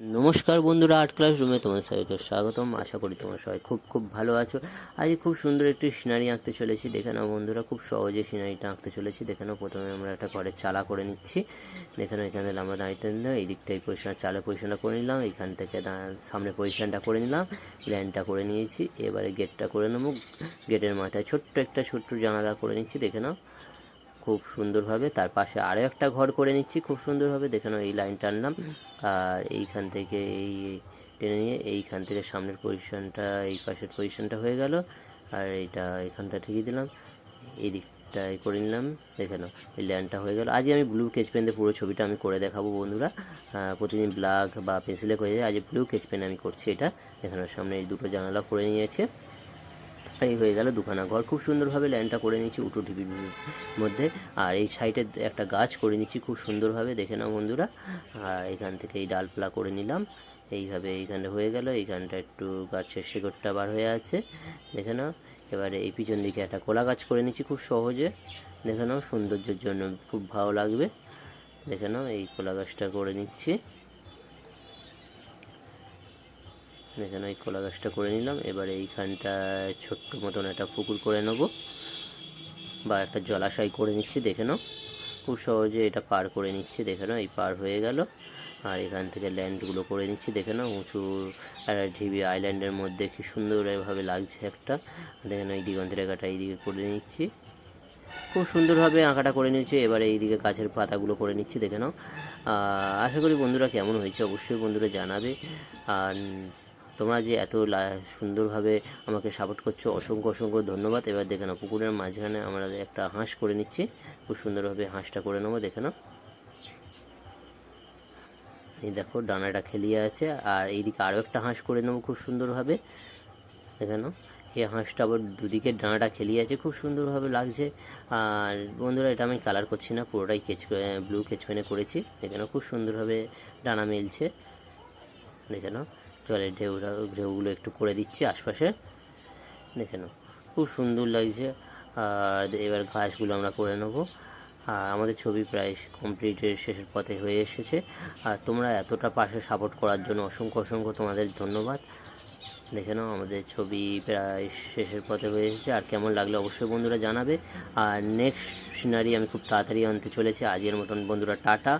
নমস্কার বন্ধুরা, art class রুমে তোমাদের সবাইকে স্বাগতম। আশা করি তোমরা সবাই খুব খুব ভালো আছো। আজ খুব সুন্দর একটি সিনারি আঁকতে চলেছি। দেখে নাও বন্ধুরা, খুব সহজে সিনারিটা আঁকতে চলেছি। দেখে নাও প্রথমে আমরা একটা ঘরের চালা করে নিচ্ছি। দেখে নাও এখানে আমরা দাঁড়িয়ে নিলাম, এই দিকটা এই পজিশন পজিশনটা করে নিলাম, এখান থেকে সামনে পজিশনটা করে নিলাম, ল্যান্ডটা করে নিয়েছি। এবারে গেটটা করে নেব। গেটের মাথায় ছোট্ট একটা ছোট্ট জানালা করে নিচ্ছি। দেখে নাও খুব সুন্দরভাবে তার পাশে আরও একটা ঘর করে নিচ্ছি। খুব সুন্দরভাবে দেখে এই লাইন টানলাম আর এইখান থেকে এই টেনে নিয়ে এইখান থেকে সামনের পজিশনটা এই পাশের পজিশনটা হয়ে গেল। আর এইটা এখানটা ঠিকই দিলাম। এই দিকটাই করে নিলাম। দেখে নাও এই ল্যান্ডটা হয়ে গেল। আজই আমি ব্লু স্কেচ পেন দিয়ে পুরো ছবিটা আমি করে দেখাবো বন্ধুরা। প্রতিদিন ব্ল্যাক বা পেন্সিলে করে যায় আজ ব্লু স্কেচ পেন আমি করছি এটা। এখানে সামনে এই দুটো জানালা করে নিয়েছে। এই হয়ে গেল দুখানা ঘর। খুব সুন্দরভাবে ল্যান্ডটা করে নিচ্ছি উঁটু টিভির মধ্যে। আর এই সাইডে একটা গাছ করে নিচ্ছি খুব সুন্দরভাবে, দেখে নাও বন্ধুরা। আর এখান থেকে এই ডালপালা করে নিলাম। এইভাবে এইখানে হয়ে গেল, এইখানটা একটু গাছের শেকড়টা বার হয়ে আছে। দেখে নাও, এবারে এই পিছন দিকে একটা কলা গাছ করে নিচ্ছি খুব সহজে। দেখে নাও, সৌন্দর্যের জন্য খুব ভালো লাগবে। দেখে নাও, এই কলা গাছটা করে নিচ্ছি। এখানে ওই কলা গাছটা করে নিলাম। এবারে এইখানটায় ছোট্ট মতন একটা পুকুর করে নেব। বা একটা জলাশয় করে নিচ্ছি, দেখে নাও। খুব সহজে এটা পার করে নিচ্ছি, দেখে নাও, এই পার হয়ে গেল। আর এখান থেকে ল্যান্ডগুলো করে নিচ্ছি, দেখে নাও, উঁচু একটা ঢিবি আইল্যান্ডের মধ্যে কি সুন্দরভাবে লাগছে একটা। দেখে নাও, এই দিগন্ত রেখাটা এইদিকে করে নিচ্ছি। খুব সুন্দরভাবে আঁকাটা করে নিয়েছি, এবারে এইদিকে গাছের পাতাগুলো করে নিচ্ছি, দেখে নাও। আশা করি বন্ধুরা কেমন হয়েছে, অবশ্যই বন্ধুরা জানাবে। আর তোমরা যে এত সুন্দরভাবে আমাকে সাপোর্ট করছ, অসংখ্য অসংখ্য ধন্যবাদ। এবার দেখে নাও, পুকুরের মাঝখানে আমরা একটা হাঁস করে নিচ্ছি। খুব সুন্দরভাবে হাঁসটা করে নেব, দেখে নাও। এই দেখো, ডানাটা খেলিয়ে আছে, আর এইদিকে আরও একটা হাঁস করে নেব খুব সুন্দরভাবে। দেখে নাও, এই হাঁসটা আবার দুদিকে ডানাটা খেলিয়ে আছে, খুব সুন্দরভাবে লাগছে। আর বন্ধুরা, এটা আমি কালার করছি না, পুরোটাই কেচ ব্লু কেচ পেনে করেছি। দেখে নাও, খুব সুন্দরভাবে ডানা মেলছে। দেখে নাও জলের ঢেউটা, ঢেউগুলো একটু করে দিচ্ছি আশপাশে। দেখে নাও, খুব সুন্দর লাগছে। আর এবার ঘাসগুলো আমরা করে নেব। আর আমাদের ছবি প্রায় কমপ্লিটের শেষের পথে হয়ে এসেছে। আর তোমরা এতটা পাশে সাপোর্ট করার জন্য অসংখ্য অসংখ্য তোমাদের ধন্যবাদ। দেখে নাও, আমাদের ছবি প্রায় শেষের পথে হয়ে এসেছে। আর কেমন লাগল অবশ্যই বন্ধুরা জানাবে। আর নেক্সট সিনারি আমি খুব তাড়াতাড়ি আনতে চলেছি। আজকের মতন বন্ধুরা, টাটা।